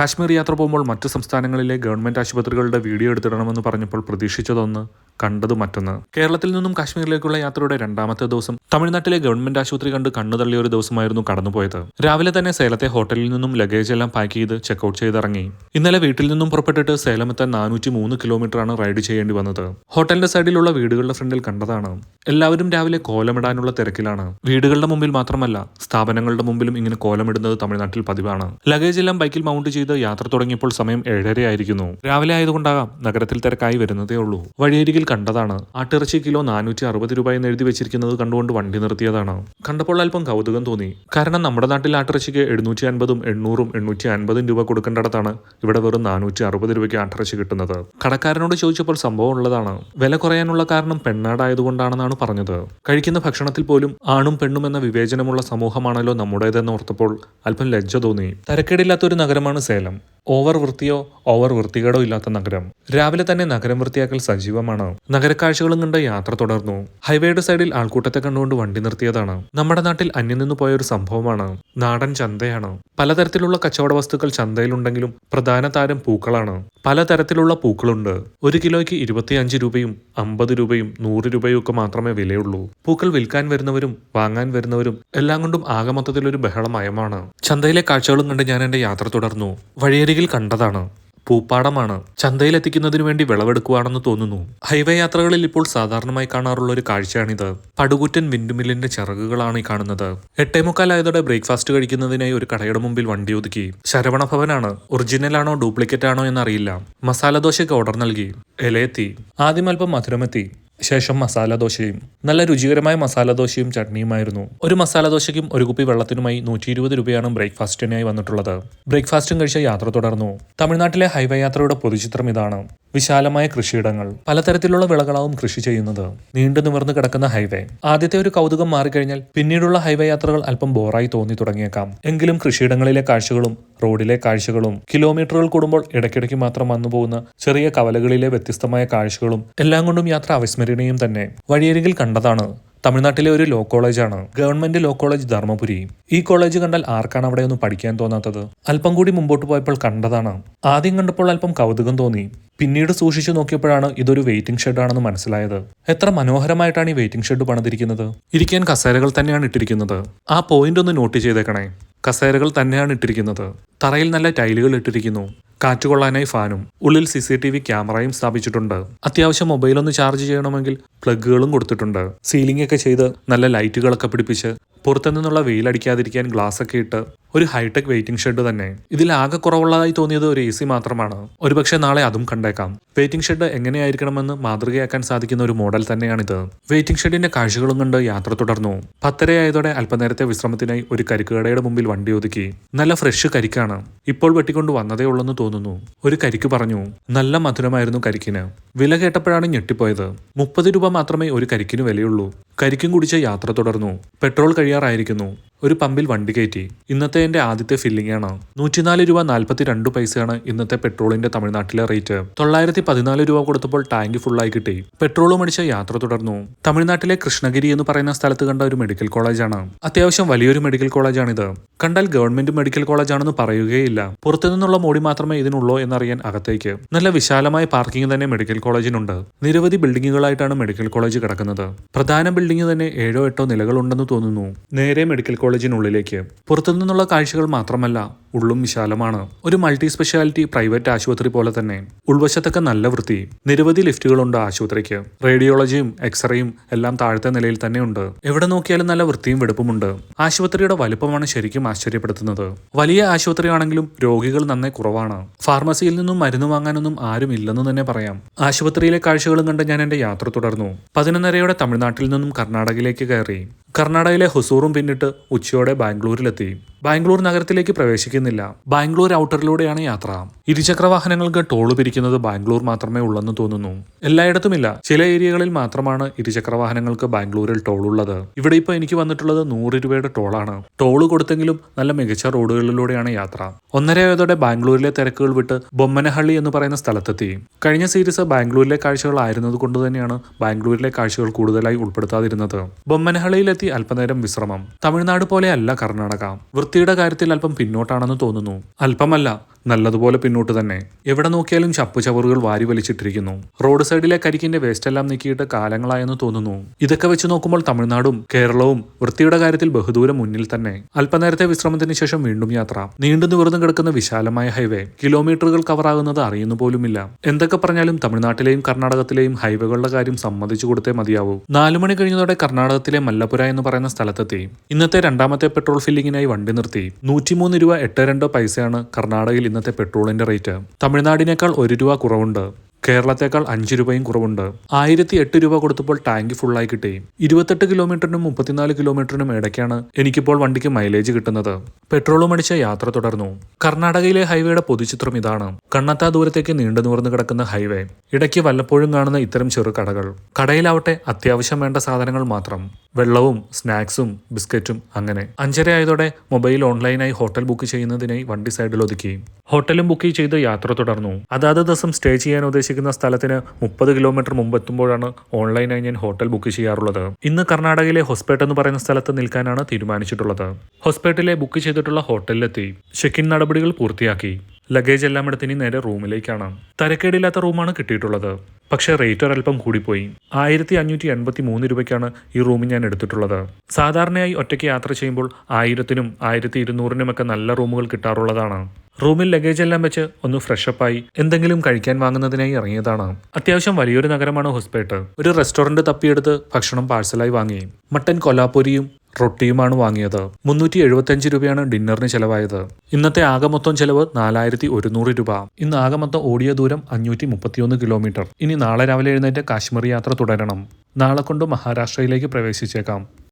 കാശ്മീർ യാത്ര പോകുമ്പോൾ മറ്റു സംസ്ഥാനങ്ങളിലെ ഗവൺമെന്റ് ആശുപത്രികളുടെ വീഡിയോ എടുത്തിടണമെന്ന് പറഞ്ഞപ്പോൾ പ്രതീക്ഷിച്ചതൊന്ന് കണ്ടത് മറ്റൊന്ന്. കേരളത്തിൽ നിന്നും കാശ്മീരിലേക്കുള്ള യാത്രയുടെ രണ്ടാമത്തെ ദിവസം തമിഴ്നാട്ടിലെ ഗവൺമെന്റ് ആശുപത്രി കണ്ട് കണ്ണു തള്ളിയ ഒരു ദിവസമായിരുന്നു കടന്നുപോയത്. രാവിലെ തന്നെ സേലത്തെ ഹോട്ടലിൽ നിന്നും ലഗേജ് എല്ലാം പാക്ക് ചെയ്ത് ചെക്കൗട്ട് ചെയ്തിറങ്ങി. ഇന്നലെ വീട്ടിൽ നിന്നും പുറപ്പെട്ടിട്ട് സേലമെത്താൻ നാനൂറ്റി മൂന്ന് കിലോമീറ്ററാണ് റൈഡ് ചെയ്യേണ്ടി വന്നത്. ഹോട്ടലിന്റെ സൈഡിലുള്ള വീടുകളുടെ ഫ്രണ്ടിൽ കണ്ടതാണ്. എല്ലാവരും രാവിലെ കോലമിടാനുള്ള തിരക്കിലാണ്. വീടുകളുടെ മുമ്പിൽ മാത്രമല്ല സ്ഥാപനങ്ങളുടെ മുമ്പിലും ഇങ്ങനെ കോലമിടുന്നത് തമിഴ്നാട്ടിൽ പതിവാണ്. ലഗേജ് എല്ലാം ബൈക്കിൽ മൗണ്ട് ചെയ്ത് യാത്ര തുടങ്ങിയപ്പോൾ സമയം ഏഴരയായിരിക്കുന്നു. രാവിലെ ആയതുകൊണ്ടാകാം നഗരത്തിൽ തിരക്കായി വരുന്നതേ ഉള്ളൂ. വഴിയരികിൽ കണ്ടതാണ്. ആട്ടിറച്ചി കിലോ നാനൂറ്റി അറുപത് രൂപ എന്ന് എഴുതി വെച്ചിരിക്കുന്നത് കണ്ടുകൊണ്ട് വണ്ടി നിർത്തിയതാണ്. കണ്ടപ്പോൾ അല്പം കൗതുകം തോന്നി. കാരണം നമ്മുടെ നാട്ടിൽ ആട്ടിറച്ചിക്ക് എഴുന്നൂറ്റി അൻപതും എണ്ണൂറും എണ്ണൂറ്റി അൻപതും രൂപ കൊടുക്കേണ്ടിടത്താണ് ഇവിടെ വെറും നാനൂറ്റി അറുപത് രൂപയ്ക്ക് ആട്ടിറച്ചി കിട്ടുന്നത്. കടക്കാരനോട് ചോദിച്ചപ്പോൾ സംഭവം ഉള്ളതാണ്. വില കുറയാനുള്ള കാരണം പെണ്ണാടായതുകൊണ്ടാണെന്നാണ് പറഞ്ഞത്. കഴിക്കുന്ന ഭക്ഷണത്തിൽ പോലും ആണും പെണ്ണും എന്ന വിവേചനമുള്ള സമൂഹമാണല്ലോ നമ്മുടേതെന്ന് ഓർത്തപ്പോൾ അല്പം ലജ്ജ തോന്നി. തരക്കേടില്ലാത്ത ഒരു നഗരമാണ് സേലം. ഓവർ വൃത്തിയോ ഓവർ വൃത്തികേടോ ഇല്ലാത്ത നഗരം. രാവിലെ തന്നെ നഗരം വൃത്തിയാക്കൽ സജീവമാണ്. നഗരക്കാഴ്ചകളും കണ്ട് യാത്ര തുടർന്നു. ഹൈവേയുടെ സൈഡിൽ ആൾക്കൂട്ടത്തെ കണ്ടുകൊണ്ട് വണ്ടി നിർത്തിയതാണ്. നമ്മുടെ നാട്ടിൽ അന്യം നിന്ന് പോയ ഒരു സംഭവമാണ്. നാടൻ ചന്തയാണ്. പലതരത്തിലുള്ള കച്ചവട വസ്തുക്കൾ ചന്തയിലുണ്ടെങ്കിലും പ്രധാന താരം പൂക്കളാണ്. പലതരത്തിലുള്ള പൂക്കളുണ്ട്. ഒരു കിലോയ്ക്ക് ഇരുപത്തിയഞ്ച് രൂപയും അമ്പത് രൂപയും നൂറ് രൂപയും ഒക്കെ മാത്രമേ വിലയുള്ളൂ. പൂക്കൾ വിൽക്കാൻ വരുന്നവരും വാങ്ങാൻ വരുന്നവരും എല്ലാം കൊണ്ടും ആകെ മൊത്തത്തിലൊരു ബഹളമയമാണ്. ചന്തയിലെ കാഴ്ചകളും കണ്ട് ഞാൻ എന്റെ യാത്ര തുടർന്നു. വഴിയരികിൽ കണ്ടതാണ്. പൂപ്പാടമാണ്. ചന്തയിലെത്തിക്കുന്നതിനു വേണ്ടി വിളവെടുക്കുകയാണെന്ന് തോന്നുന്നു. ഹൈവേ യാത്രകളിൽ ഇപ്പോൾ സാധാരണമായി കാണാറുള്ള ഒരു കാഴ്ചയാണിത്. പടുകുറ്റൻ വിൻഡുമില്ലിന്റെ ചിറകുകളാണ് ഈ കാണുന്നത്. എട്ടേമുക്കാലായതോടെ ബ്രേക്ക്ഫാസ്റ്റ് കഴിക്കുന്നതിനായി ഒരു കടയുടെ മുമ്പിൽ വണ്ടി ഒതുക്കി. ശരവണ ഭവനാണ്. ഒറിജിനൽ ആണോ ഡ്യൂപ്ലിക്കേറ്റ് ആണോ എന്നറിയില്ല. മസാല ദോശയ്ക്ക് ഓർഡർ നൽകി. ഇലയെത്തി. ആദ്യം അല്പം മധുരമെത്തി. ശേഷം മസാല ദോശയും. നല്ല രുചികരമായ മസാല ദോശയും ചട്നിയുമായിരുന്നു. ഒരു മസാല ദോശയ്ക്കും ഒരു കുപ്പി വെള്ളത്തിനുമായി നൂറ്റി ഇരുപത് രൂപയാണ് ബ്രേക്ക്ഫാസ്റ്റിനായി വന്നിട്ടുള്ളത്. ബ്രേക്ക്ഫാസ്റ്റും കഴിച്ച യാത്ര തുടർന്നു. തമിഴ്നാട്ടിലെ ഹൈവേ യാത്രയുടെ പൊതുചിത്രം ഇതാണ്. വിശാലമായ കൃഷിയിടങ്ങൾ. പലതരത്തിലുള്ള വിളകളാവും കൃഷി ചെയ്യുന്നത്. നീണ്ടു നിവർന്നു കിടക്കുന്ന ഹൈവേ. ആദ്യത്തെ ഒരു കൗതുകം മാറിക്കഴിഞ്ഞാൽ പിന്നീടുള്ള ഹൈവേ യാത്രകൾ അല്പം ബോറായി തോന്നി തുടങ്ങിയേക്കാം. എങ്കിലും കൃഷിയിടങ്ങളിലെ കാഴ്ചകളും റോഡിലെ കാഴ്ചകളും കിലോമീറ്ററുകൾ കൂടുമ്പോൾ ഇടയ്ക്കിടയ്ക്ക് മാത്രം വന്നു പോകുന്ന ചെറിയ കവലകളിലെ വ്യത്യസ്തമായ കാഴ്ചകളും എല്ലാം കൊണ്ടും യാത്ര അവിസ്മരണീയം തന്നെ. വഴിയരികിൽ കണ്ടതാണ്. തമിഴ്നാട്ടിലെ ഒരു ലോ കോളേജാണ്. Government law college Dharmapuri. ഈ കോളേജ് കണ്ടാൽ ആർക്കാണ് അവിടെ പഠിക്കാൻ തോന്നാത്തത്? അല്പം കൂടി മുമ്പോട്ട് പോയപ്പോൾ കണ്ടതാണ്. ആദ്യം കണ്ടപ്പോൾ അല്പം കൗതുകം തോന്നി. പിന്നീട് സൂക്ഷിച്ചു നോക്കിയപ്പോഴാണ് ഇതൊരു വെയിറ്റിംഗ് ഷെഡ് ആണെന്ന് മനസ്സിലായത്. എത്ര മനോഹരമായിട്ടാണ് ഈ വെയിറ്റിംഗ് ഷെഡ് പണിതിരിക്കുന്നത്? ഇരിക്കാൻ കസേരകൾ തന്നെയാണ് ഇട്ടിരിക്കുന്നത്. ആ പോയിന്റ് ഒന്ന് നോട്ട് ചെയ്തേക്കണേ. കസേരകൾ തന്നെയാണ് ഇട്ടിരിക്കുന്നത്. തറയിൽ നല്ല ടൈലുകൾ ഇട്ടിരിക്കുന്നു. കാറ്റുകൊള്ളാനായി ഫാനും ഉള്ളിൽ സി സി ടി വി ക്യാമറയും സ്ഥാപിച്ചിട്ടുണ്ട്. അത്യാവശ്യം മൊബൈൽ ഒന്ന് ചാർജ് ചെയ്യണമെങ്കിൽ പ്ലഗുകളും കൊടുത്തിട്ടുണ്ട്. സീലിംഗ് ഒക്കെ ചെയ്ത് നല്ല ലൈറ്റുകളൊക്കെ പിടിപ്പിച്ച് പുറത്തുനിന്നുള്ള വെയിലടിക്കാതിരിക്കാൻ ഗ്ലാസ് ഒക്കെ ഇട്ട് ഒരു ഹൈടെക് വെയിറ്റിംഗ് ഷെഡ് തന്നെ. ഇതിൽ ആകെ കുറവുള്ളതായി തോന്നിയത് ഒരു എ സി മാത്രമാണ്. ഒരുപക്ഷെ നാളെ അതും കണ്ടേക്കാം. വെയിറ്റിംഗ് ഷെഡ് എങ്ങനെയായിരിക്കണമെന്ന് മാതൃകയാക്കാൻ സാധിക്കുന്ന ഒരു മോഡൽ തന്നെയാണിത്. വെയിറ്റിംഗ് ഷെഡിന്റെ കാഴ്ചകളും കണ്ട് യാത്ര തുടർന്നു. പത്തരയായതോടെ അല്പനേരത്തെ വിശ്രമത്തിനായി ഒരു കരിക്കുകടയുടെ മുമ്പിൽ വണ്ടി ഒതുക്കി. നല്ല ഫ്രഷ് കരിക്കാണ്. ഇപ്പോൾ വെട്ടിക്കൊണ്ട് വന്നതേ ഉള്ളെന്ന് തോന്നുന്നു. ഒരു കരിക്ക് പറഞ്ഞു നല്ല മധുരമായിരുന്നു കരിക്കിന്. വില കേട്ടപ്പോഴാണ് ഞെട്ടിപ്പോയത്. മുപ്പത് രൂപ മാത്രമേ ഒരു കരിക്കിന് വിലയുള്ളൂ. കരിക്കും കുടിച്ച് യാത്ര തുടർന്നു. പെട്രോൾ കഴിയാറായിരിക്കുന്നു. ഒരു പമ്പിൽ വണ്ടി കയറ്റി. ഇന്നത്തെ എന്റെ ആദ്യത്തെ ഫില്ലിംഗ് ആണ്? നൂറ്റിനാല് രൂപ നാൽപ്പത്തി രണ്ട് പൈസയാണ് ഇന്നത്തെ പെട്രോളിന്റെ തമിഴ്നാട്ടിലെ റേറ്റ്. തൊള്ളായിരത്തി പതിനാല് രൂപ കൊടുത്തപ്പോൾ ടാങ്ക് ഫുള്ളായി കിട്ടി. പെട്രോളും അടിച്ച യാത്ര തുടർന്നു. തമിഴ്നാട്ടിലെ കൃഷ്ണഗിരി എന്ന് പറയുന്ന സ്ഥലത്ത് കണ്ട ഒരു മെഡിക്കൽ കോളേജാണ്. അത്യാവശ്യം വലിയൊരു മെഡിക്കൽ കോളേജാണിത്. കണ്ടാൽ ഗവൺമെന്റ് മെഡിക്കൽ കോളേജാണെന്ന് പറയുകയില്ല. പുറത്തുനിന്നുള്ള മോടി മാത്രമേ ഇതിനുള്ളൂ എന്നറിയാൻ അകത്തേക്ക്. നല്ല വിശാലമായ പാർക്കിംഗ് തന്നെ മെഡിക്കൽ കോളേജിനുണ്ട്. നിരവധി ബിൽഡിങ്ങുകളായിട്ടാണ് മെഡിക്കൽ കോളേജ് കിടക്കുന്നത്. പ്രധാന ബിൽഡിംഗ് തന്നെ ഏഴോ എട്ടോ നിലകളുണ്ടെന്ന് തോന്നുന്നു. നേരെ മെഡിക്കൽ കോളേജിനുള്ളിലേക്ക്. പുറത്തുനിന്നുള്ള കാഴ്ചകൾ മാത്രമല്ല ഉള്ളും വിശാലമാണ്. ഒരു മൾട്ടി സ്പെഷ്യാലിറ്റി പ്രൈവറ്റ് ആശുപത്രി പോലെ തന്നെ. ഉൾവശത്തൊക്കെ നല്ല വൃത്തി. നിരവധി ലിഫ്റ്റുകളുണ്ട് ആശുപത്രിക്ക്. റേഡിയോളജിയും എക്സ്റേയും എല്ലാം താഴത്തെ നിലയിൽ തന്നെയുണ്ട് എവിടെ നോക്കിയാലും നല്ല വൃത്തിയും വെടുപ്പുമുണ്ട്. ആശുപത്രിയുടെ വലുപ്പമാണ് ശരിക്കും ആശ്ചര്യപ്പെടുത്തുന്നത്? വലിയ ആശുപത്രിയാണെങ്കിലും രോഗികൾ നന്നേ കുറവാണ്. ഫാർമസിയിൽ നിന്നും മരുന്ന് വാങ്ങാനൊന്നും ആരും ഇല്ലെന്ന് തന്നെ പറയാം. ആശുപത്രിയിലെ കാഴ്ചകളും കണ്ട് ഞാൻ എന്റെ യാത്ര തുടർന്നു. പതിനൊന്നരയോടെ തമിഴ്നാട്ടിൽ നിന്നും കർണാടകയിലേക്ക് കയറി. കർണാടകയിലെ ഹുസൂറും പിന്നിട്ട് ഉച്ചയോടെ ബാംഗ്ലൂരിലെത്തി. ബാംഗ്ലൂർ നഗരത്തിലേക്ക് പ്രവേശിക്കുന്നില്ല. ബാംഗ്ലൂർ ഔട്ടറിലൂടെയാണ് യാത്ര. ഇരുചക്ര ടോൾ പിരിക്കുന്നത് ബാംഗ്ലൂർ മാത്രമേ ഉള്ളെന്ന് തോന്നുന്നു. എല്ലായിടത്തുമില്ല. ചില ഏരിയകളിൽ മാത്രമാണ് ഇരുചക്ര വാഹനങ്ങൾക്ക് ബാംഗ്ലൂരിൽ ടോൾ ഉള്ളത് ഇവിടെ ഇപ്പോൾ എനിക്ക് വന്നിട്ടുള്ളത് നൂറ് രൂപയുടെ ടോളാണ്. ടോൾ കൊടുത്തെങ്കിലും നല്ല മികച്ച റോഡുകളിലൂടെയാണ് യാത്ര. ഒന്നരയോടെ ബാംഗ്ലൂരിലെ തിരക്കുകൾ വിട്ട് ബൊമ്മനഹള്ളി എന്ന് പറയുന്ന സ്ഥലത്തെത്തി. കഴിഞ്ഞ സീരീസ് ബാംഗ്ലൂരിലെ കാഴ്ചകൾ ആയിരുന്നത് കൊണ്ട് തന്നെയാണ് ബാംഗ്ലൂരിലെ കാഴ്ചകൾ കൂടുതലായി ഉൾപ്പെടുത്താതിരുന്നത്. ബൊമ്മനഹള്ളിയിലെത്തി അല്പനേരം വിശ്രമം. തമിഴ്നാട് പോലെയല്ല കർണാടക. വൃത്തിയുടെ കാര്യത്തിൽ അല്പം പിന്നോട്ടാണെന്ന് തോന്നുന്നു. അല്പമല്ല നല്ലതുപോലെ പിന്നോട്ട് തന്നെ. എവിടെ നോക്കിയാലും ചപ്പുചവറുകൾ വാരി വലിച്ചിട്ടിരിക്കുന്നു. റോഡ് സൈഡിലെ കരിക്കിന്റെ വേസ്റ്റ് എല്ലാം നീക്കിയിട്ട് കാലങ്ങളായെന്ന് തോന്നുന്നു. ഇതൊക്കെ വെച്ച് നോക്കുമ്പോൾ തമിഴ്നാടും കേരളവും വൃത്തിയുടെ കാര്യത്തിൽ ബഹുദൂരം മുന്നിൽ തന്നെ. അല്പനേരത്തെ വിശ്രമത്തിന് ശേഷം വീണ്ടും യാത്ര. നീണ്ടു നിവർന്നു കിടക്കുന്ന വിശാലമായ ഹൈവേ കിലോമീറ്ററുകൾ കവറാകുന്നത് അറിയുന്നു പോലുമില്ല. എന്തൊക്കെ പറഞ്ഞാലും തമിഴ്നാട്ടിലെയും കർണാടകത്തിലെയും ഹൈവേകളുടെ കാര്യം സമ്മതിച്ചു കൊടുത്തേ മതിയാവൂ. നാലു മണി കഴിഞ്ഞതോടെ കർണാടകത്തിലെ മല്ലപുര എന്ന് പറയുന്ന സ്ഥലത്തെത്തി. ഇന്നത്തെ രണ്ടാമത്തെ പെട്രോൾ ഫില്ലിങ്ങിനായി വണ്ടി നിർത്തി. നൂറ്റിമൂന്ന് രൂപ എട്ട് രണ്ടോ പൈസയാണ് കർണാടകയിൽ ഇന്നത്തെ പെട്രോളിന്റെ റേറ്റ്. തമിഴ്നാടിനേക്കാൾ ഒരു രൂപ കുറവുണ്ട്. കേരളത്തെക്കാൾ അഞ്ച് രൂപയും കുറവുണ്ട്. ആയിരത്തി എട്ട് രൂപ കൊടുത്തപ്പോൾ ടാങ്ക് ഫുള്ളായി കിട്ടി. ഇരുപത്തെട്ട് കിലോമീറ്ററിനും മുപ്പത്തിനാല് കിലോമീറ്ററിനും ഇടയ്ക്കാണ് എനിക്കിപ്പോൾ വണ്ടിക്ക് മൈലേജ് കിട്ടുന്നത്. പെട്രോളും അടിച്ച യാത്ര തുടർന്നു. കർണാടകയിലെ ഹൈവേയുടെ പൊതുചിത്രം ഇതാണ്. കണ്ണത്താ ദൂരത്തേക്ക് നീണ്ടു നിവർന്നു കിടക്കുന്ന ഹൈവേ. ഇടയ്ക്ക് വല്ലപ്പോഴും കാണുന്ന ഇത്തരം ചെറു കടകൾ. കടയിലാവട്ടെ അത്യാവശ്യം വേണ്ട സാധനങ്ങൾ മാത്രം. വെള്ളവും സ്നാക്സും ബിസ്ക്കറ്റും അങ്ങനെ. അഞ്ചര ആയതോടെ മൊബൈൽ ഓൺലൈനായി ഹോട്ടൽ ബുക്ക് ചെയ്യുന്നതിനായി വണ്ടി സൈഡിൽ ഒതുക്കി. ഹോട്ടലും ബുക്ക് ചെയ്ത് യാത്ര തുടർന്നു. അതാത് ദിവസം സ്റ്റേ ചെയ്യാൻ ഉദ്ദേശിക്കുന്ന സ്ഥലത്തിന് മുപ്പത് കിലോമീറ്റർ മുമ്പ് എത്തുമ്പോഴാണ് ഓൺലൈനായി ഞാൻ ഹോട്ടൽ ബുക്ക് ചെയ്യാറുള്ളത്. ഇന്ന് കർണാടകയിലെ ഹൊസ്പേട്ട് എന്ന് പറയുന്ന സ്ഥലത്ത് നിൽക്കാനാണ് തീരുമാനിച്ചിട്ടുള്ളത്. ഹൊസ്പേട്ടിലെ ബുക്ക് ചെയ്തിട്ടുള്ള ഹോട്ടലിലെത്തി. ചെക്ക് ഇൻ നടപടികൾ പൂർത്തിയാക്കി. ലഗേജ് എല്ലാം എടുത്ത് ഇനി നേരെ റൂമിലേക്കാണ്. തരക്കേടില്ലാത്ത റൂമാണ് കിട്ടിയിട്ടുള്ളത്. പക്ഷേ റേറ്റ് ഒരല്പം കൂടിപ്പോയി. ആയിരത്തി അഞ്ഞൂറ്റി എൺപത്തി മൂന്ന് രൂപയ്ക്കാണ് ഈ റൂം ഞാൻ എടുത്തിട്ടുള്ളത്. സാധാരണയായി ഒറ്റയ്ക്ക് യാത്ര ചെയ്യുമ്പോൾ ആയിരത്തിനും ആയിരത്തി ഇരുന്നൂറിനുമൊക്കെ നല്ല റൂമുകൾ കിട്ടാറുള്ളതാണ്. റൂമിൽ ലഗേജ് എല്ലാം വെച്ച് ഒന്ന് ഫ്രഷപ്പായി എന്തെങ്കിലും കഴിക്കാൻ വാങ്ങുന്നതിനായി ഇറങ്ങിയതാണ്. അത്യാവശ്യം വലിയൊരു നഗരമാണ് ഹൊസ്പേട്ട്. ഒരു റെസ്റ്റോറന്റ് തപ്പിയെടുത്ത് ഭക്ഷണം പാഴ്സലായി വാങ്ങി. മട്ടൻ കൊലാപ്പൊരിയും റൊട്ടിയുമാണ് വാങ്ങിയത്. മുന്നൂറ്റി എഴുപത്തിയഞ്ച് രൂപയാണ് ഡിന്നറിന് ചെലവായത്. ഇന്നത്തെ ആകെ മൊത്തം ചെലവ് നാലായിരത്തി ഒരുന്നൂറ് രൂപ. ഇന്ന് ആകെ മൊത്തം ഓടിയ ദൂരം അഞ്ഞൂറ്റി മുപ്പത്തിയൊന്ന് കിലോമീറ്റർ. ഇനി നാളെ രാവിലെ എഴുന്നേറ്റ് കാശ്മീർ യാത്ര തുടരണം. നാളെ കൊണ്ട് മഹാരാഷ്ട്രയിലേക്ക് പ്രവേശിച്ചേക്കാം.